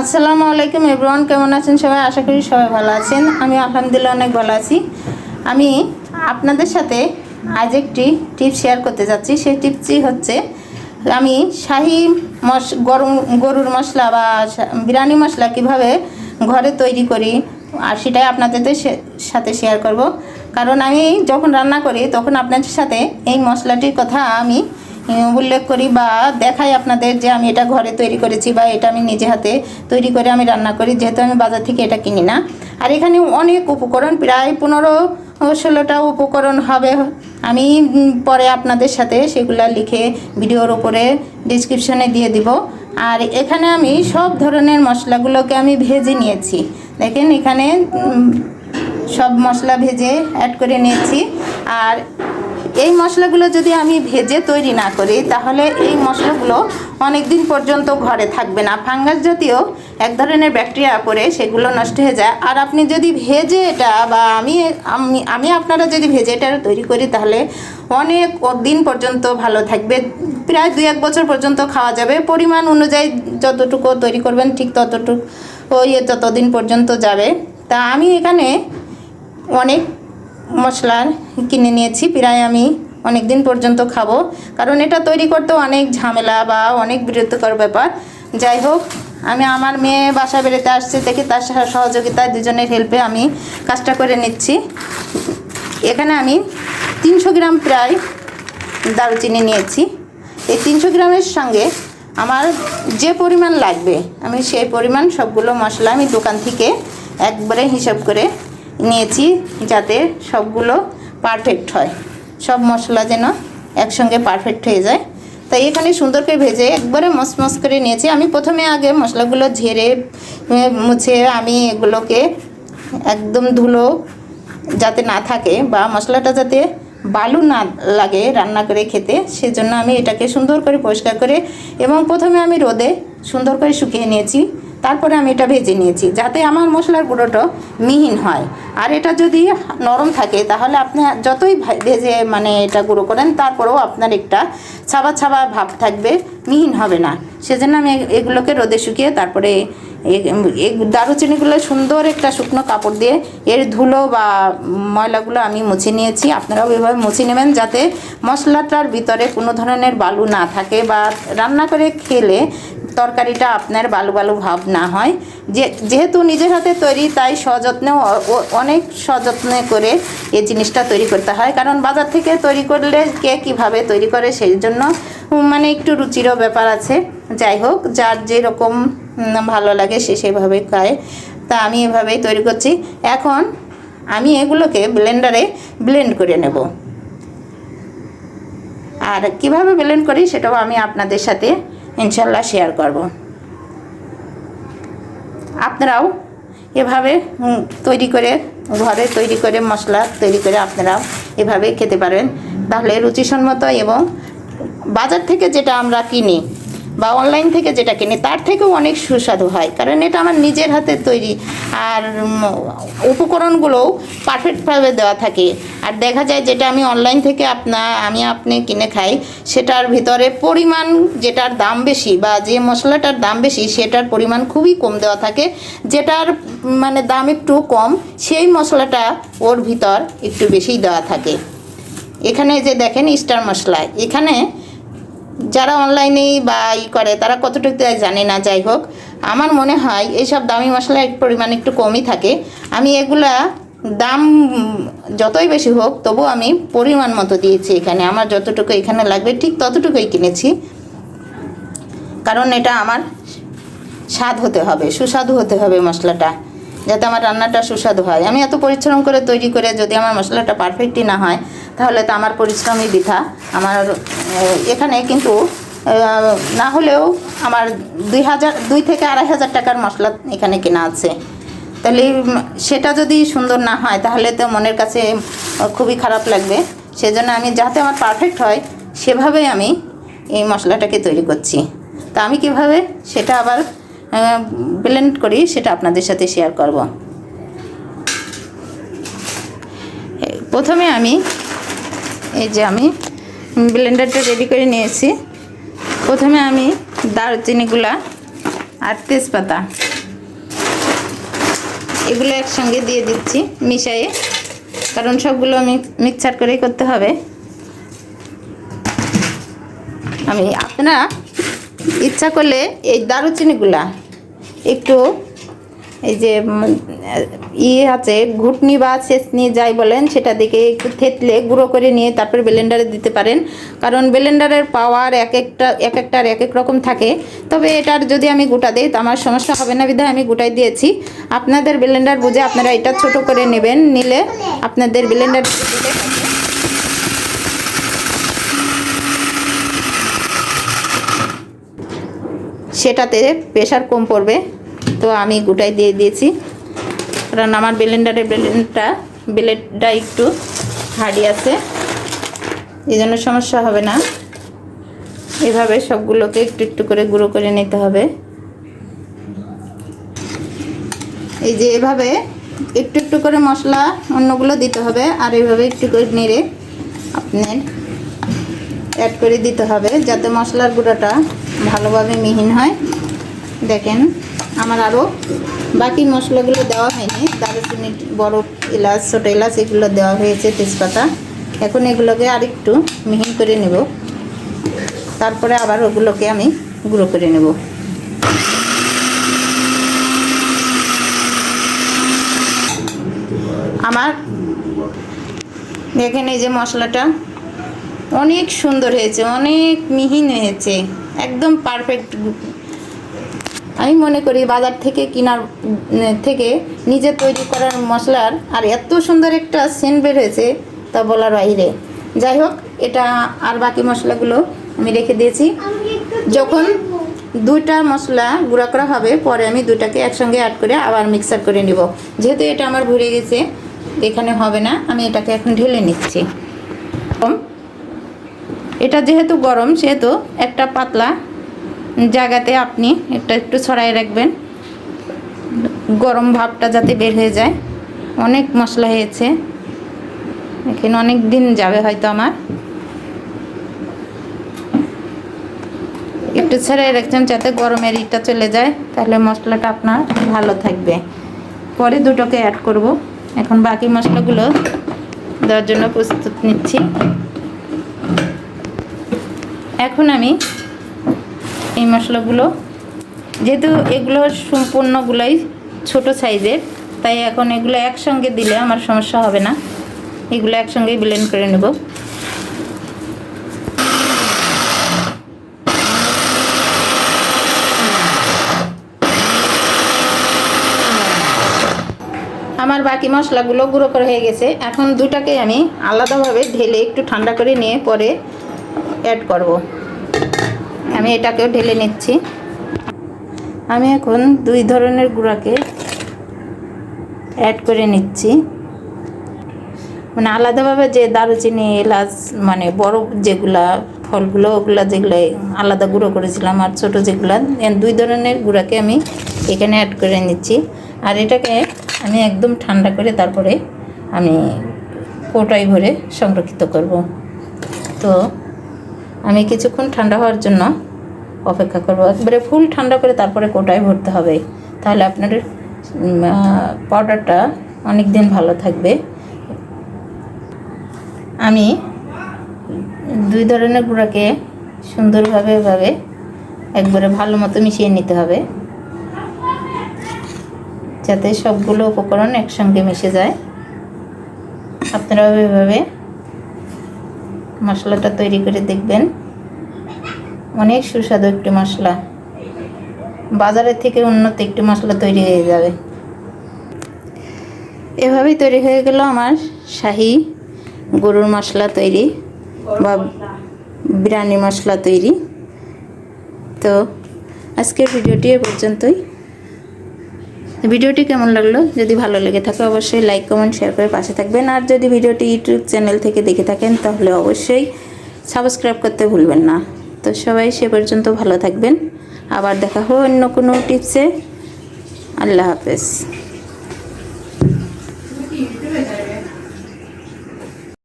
আসসালামু আলাইকুম এভরিওয়ান, কেমন আছেন সবাই? আশা করি সবাই ভালো আছেন। আমি আলহামদুলিল্লাহ অনেক ভালো আছি। আমি আপনাদের সাথে আজ একটি টিপ শেয়ার করতে যাচ্ছি। সেই টিপসটি হচ্ছে, আমি শাহি মশ, গরম, গরুর মশলা বা বিরিয়ানি মশলা কীভাবে ঘরে তৈরি করি, আর সেটাই আপনাদের সাথে শেয়ার করব। কারণ আমি যখন রান্না করি, তখন আপনাদের সাথে এই মশলাটির কথা আমি উল্লেখ করি বা দেখাই আপনাদের যে আমি এটা ঘরে তৈরি করেছি বা এটা আমি নিজে হাতে তৈরি করে আমি রান্না করি, যেহেতু আমি বাজার থেকে এটা কিনি না। আর এখানে অনেক উপকরণ, প্রায় পনেরো ষোলোটা উপকরণ হবে। আমি পরে আপনাদের সাথে সেগুলো লিখে ভিডিওর উপরে ডিসক্রিপশনে দিয়ে দিব। আর এখানে আমি সব ধরনের মশলাগুলোকে আমি ভেজে নিয়েছি। দেখেন এখানে সব মশলা ভেজে অ্যাড করে নিয়েছি। আর এই মশলাগুলো যদি আমি ভেজে তৈরি না করি, তাহলে এই মশলাগুলো অনেক দিন পর্যন্ত ঘরে থাকবে না। ফাঙ্গাস জাতীয় এক ধরনের ব্যাকটেরিয়া পড়ে, সেগুলো নষ্ট হয়ে যায়। আর আপনি যদি ভেজে এটা বা আমি আমি আমি আপনারা যদি ভেজে এটা তৈরি করি, তাহলে অনেক দিন পর্যন্ত ভালো থাকবে। প্রায় দুই এক বছর পর্যন্ত খাওয়া যাবে। পরিমাণ অনুযায়ী যতটুকু তৈরি করবেন, ঠিক ততটুকু, ওই ততদিন পর্যন্ত যাবে। তা আমি এখানে অনেক মশলা কিনে নিয়েছি। প্রায় আমি অনেক দিন পর্যন্ত খাব। কারণ এটা তৈরি করতে অনেক ঝামেলা বা অনেক বিরক্তিকর ব্যাপার। যাই হোক, আমি আমার মেয়ে বাসা বেড়াতে আসছে দেখি তার সহ- সহযোগিতায় দুজনের হেল্পে আমি কাজটা করে নিচ্ছি। এখানে আমি তিনশো গ্রাম প্রায় দারুচিনি নিয়েছি। এই তিনশো গ্রামের সঙ্গে আমার যে পরিমাণ লাগবে, আমি সেই পরিমাণ সবগুলো মশলা আমি দোকান থেকে একবারে হিসাব করে নিয়েছি যাতে সবগুলো পারফেক্ট হয়। সব মশলা যেন একসঙ্গে পারফেক্ট হয়ে যায়। তাই এখানে সুন্দর করে ভেজে একবারে মসমস করে নিয়েছি। আমি প্রথমে আগে মশলাগুলো ঝেড়ে মুছে আমি এগুলোকে একদম ধুলো যাতে না থাকে বা মশলাটা যাতে বালু না লাগে রান্না করে খেতে, সেজন্য আমি এটাকে সুন্দর করে পরিষ্কার করে এবং প্রথমে আমি রোদে সুন্দর করে শুকিয়ে নিয়েছি। তারপরে আমি এটা ভেজে নিয়েছি, যাতে আমার মশলার গুঁড়োটা মিহিন হয়। আর এটা যদি নরম থাকে, তাহলে আপনি যতই ভেজে মানে এটা গুঁড়ো করেন, তারপরেও আপনার একটা ছাবা ছাবা ভাব থাকবে, মিহিন হবে না। সেজন্য আমি এগুলোকে রোদে শুকিয়ে তারপরে এই দারুচিনিগুলো সুন্দর একটা শুকনো কাপড় দিয়ে, এর ধুলো বা ময়লাগুলো আমি মুছে নিয়েছি। আপনারাও এভাবে মুছে নেবেন, যাতে মশলাটার ভিতরে কোনো ধরনের বালু না থাকে বা রান্না করে খেলে তরকারিটা আপনার বালু বালু ভাব না হয়। যে, যেহেতু নিজের হাতে তৈরি, তাই সযত্নে অ- অ- অনেক সযত্নে করে এই জিনিসটা তৈরি করতে হয়। কারণ বাজার থেকে তৈরি করলে কে কীভাবে তৈরি করে সেই জন্য মানে একটু রুচিরও ব্যাপার আছে। যাই হোক, যার যেরকম ভালো লাগে সে সেভাবে খায়। তা আমি এভাবেই তৈরি করছি। এখন আমি এগুলোকে ব্লেন্ডারে ব্লেন্ড করে নেব। আর কীভাবে ব্লেন্ড করি সেটাও আমি আপনাদের সাথে ইনশাল্লাহ শেয়ার করব। আপনারাও এভাবে তৈরি করে, ঘরে তৈরি করে মশলা তৈরি করে আপনারাও এভাবে খেতে পারেন। তাহলে রুচিসম্মত এবং বাজার থেকে যেটা আমরা কিনি বা অনলাইন থেকে যেটা কিনি, তার থেকেও অনেক সুস্বাদু হয়। কারণ এটা আমার নিজের হাতে তৈরি। আর উপকরণগুলোও পারফেক্টভাবে দেওয়া থাকে। আর দেখা যায় যেটা আমি অনলাইন থেকে আপনা, আমি আপনি কিনে খাই, সেটার ভিতরে পরিমাণ যেটার দাম বেশি বা যে মশলাটার দাম বেশি, সেটার পরিমাণ খুবই কম দেওয়া থাকে। যেটার মানে দাম একটু কম, সেই মশলাটা ওর ভিতর একটু বেশিই দেওয়া থাকে। এখানে যে দেখেন স্টার মশলা। এখানে যারা অনলাইনে বা ই করে, তারা কতটুকু দেয় জানে না, যাই হোক। আমার মনে হয় এইসব দামি মশলার পরিমাণ একটু কমই থাকে। আমি এগুলা দাম যতই বেশি হোক তবু আমি পরিমাণ মতো দিয়েছি এখানে। আমার যতটুকু এখানে লাগবে, ঠিক ততটুকুই কিনেছি। কারণ এটা আমার স্বাদ হতে হবে, সুস্বাদু হতে হবে মশলাটা। যাতে আমার রান্নাটা সুস্বাদু হয়। আমি এত পরিশ্রম করে তৈরি করে যদি আমার মশলাটা পারফেক্টই না হয়, তাহলে তো আমার পরিশ্রমই বৃথা। আমার এখানে কিন্তু না হলেও আমার দুই হাজার, দুই থেকে আড়াই হাজার টাকার মশলা এখানে কেনা আছে। তাহলে সেটা যদি সুন্দর না হয়, তাহলে তো মনের কাছে খুবই খারাপ লাগবে। সেজন্য আমি যাতে আমার পারফেক্ট হয় সেভাবেই আমি এই মশলাটাকে তৈরি করছি। তা আমি কীভাবে সেটা আবার ব্লেন্ড করি, সেটা আপনাদের সাথে শেয়ার করব। প্রথমে আমি, এই যে আমি ব্লেন্ডারটা রেডি করে নিয়েছি। প্রথমে আমি দারুচিনিগুলা আর তেজপাতা, এগুলো একসঙ্গে দিয়ে দিচ্ছি মিশিয়ে, কারণ সবগুলো মিক্সার করেই করতে হবে। আমি, আপনারা ইচ্ছা করলে এই দারুচিনিগুলা একটু এই যে ইয়ে আছে, ঘুটনি বা চেসনি যাই বলেন, সেটা দিকে একটু থেতলে গুঁড়ো করে নিয়ে তারপর ব্লেন্ডারে দিতে পারেন। কারণ ব্লেন্ডারের পাওয়ার এক একটা, এক একটার এক এক রকম থাকে। তবে এটার যদি আমি গোটা দিই, তো আমার সমস্যা হবে না বিধায় আমি গোটাই দিয়েছি। আপনাদের ব্লেন্ডার বুঝে আপনারা এটা ছোট করে নেবেন, নিলে আপনাদের ব্লেন্ডার সেটাতে প্রেশার কম পড়বে। তো আমি গোটাই দিয়ে দিয়েছি। কারণ আমার ব্লেন্ডারের ব্লেন্ডটা ব্লেডটা একটু হার্ডি আছে। এই জন্য সমস্যা হবে না। এভাবে সবগুলোকে একটু একটু করে গুঁড়ো করে নিতে হবে। এই যে এভাবে একটু একটু করে মশলা অন্যগুলো দিতে হবে, আর এইভাবে একটু করে নেড়ে আপনার অ্যাড করে দিতে হবে, যাতে মশলার গুঁড়োটা ভালোভাবে মিহিন হয়। দেখেন, আমার আরও বাকি মশলাগুলো দেওয়া হয়নি। দারুচিনি, বড় এলাচ, ছোটো এলাচ, এগুলো দেওয়া হয়েছে তেজপাতা। এখন এগুলোকে আরেকটু মিহিন করে নেব। তারপরে আবার ওগুলোকে আমি গুঁড়ো করে নেব। আমার দেখেন এই যে মশলাটা অনেক সুন্দর হয়েছে, অনেক মিহিন হয়েছে। একদম পারফেক্ট আমি মনে করি বাজার থেকে কেনার থেকে নিজে তৈরি করার মশলার আর এত সুন্দর একটা সেন্ট বের হয়েছে তা বলার বাইরে। যাই হোক, এটা আর বাকি মশলাগুলো আমি রেখে দিয়েছি। যখন দুইটা মশলা গুঁড়া করা হবে, পরে আমি দুটাকে একসঙ্গে অ্যাড করে আবার মিক্সার করে নিব। যেহেতু এটা আমার ভরে গেছে, এখানে হবে না, আমি এটাকে এখন ঢেলে নিচ্ছি। এটা যেহেতু গরম, সেহেতু একটা পাতলা জায়গাতে আপনি এটা একটু ছড়াই রাখবেন। গরম ভাবটা যাতে বের হয়ে যায়। অনেক মশলা হয়েছে। এখানে অনেক দিন যাবে হয়তো আমার। একটু ছড়াই রাখছেন যাতে গরমের ইটা চলে যায়, তাহলে মশলাটা আপনার ভালো থাকবে। পরে দুটোকে অ্যাড করব। এখন বাকি মশলাগুলো দেওয়ার জন্য প্রস্তুত নিচ্ছি। এখন আমি এই মশলাগুলো, যেহেতু এগুলো সম্পূর্ণগুলোই ছোট সাইজের, তাই এখন এগুলো একসঙ্গে দিলে আমার সমস্যা হবে না। এগুলো একসঙ্গেই ব্লেন্ড করে নেব। আমার বাকি মশলাগুলো গুঁড়ো করা হয়ে গেছে। এখন দুটাকে আমি আলাদাভাবে ঢেলে একটু ঠান্ডা করে নিয়ে পরে অ্যাড করব। আমি এটাকেও ঢেলে নিচ্ছি। আমি এখন দুই ধরনের গুঁড়াকে অ্যাড করে নিচ্ছি। মানে আলাদাভাবে যে দারুচিনি, এলাচ মানে বড় যেগুলা, ফলগুলো, ওগুলা যেগুলো, আলাদা গুঁড়ো করেছিলাম আর ছোটো যেগুলা দুই ধরনের গুঁড়াকে আমি এখানে অ্যাড করে নিচ্ছি। আর এটাকে আমি একদম ঠান্ডা করে তারপরে আমি কোটাই ভরে সংরক্ষিত করব। তো আমি কিছুক্ষণ ঠান্ডা হওয়ার জন্য অপেক্ষা করব। একবারে ফুল ঠান্ডা করে তারপরে কোটায় ভরতে হবে। তাহলে আপনার পাউডারটা অনেক দিন ভালো থাকবে। আমি দুই ধরনের গুঁড়াকে সুন্দরভাবে এভাবে একবারে ভালো মতো মিশিয়ে নিতে হবে। যাতে সবগুলো উপকরণ একসঙ্গে মিশে যায়। আপনারা এভাবে মশলাটা তৈরি করে দেখবেন। অনেক সুস্বাদু একটি মশলা। বাজারের থেকে উন্নত একটি মশলা তৈরি হয়ে যাবে। এভাবেই তৈরি হয়ে গেল আমার শাহি গরুর মশলা তৈরি বা বিরিয়ানি মশলা তৈরি। তো আজকের ভিডিওটি এ পর্যন্তই। ভিডিওটি কেমন লাগল? যদি ভালো লেগে থাকে অবশ্যই লাইক কমেন্ট শেয়ার করে পাশে থাকবেন। আর যদি ভিডিওটি ইউটিউব চ্যানেল থেকে দেখে থাকেন, তাহলে অবশ্যই সাবস্ক্রাইব করতে ভুলবেন না। তো সবাই সে পর্যন্ত ভালো থাকবেন। আবার দেখা হবে অন্য কোনো টিপসে আল্লাহ হাফেজ।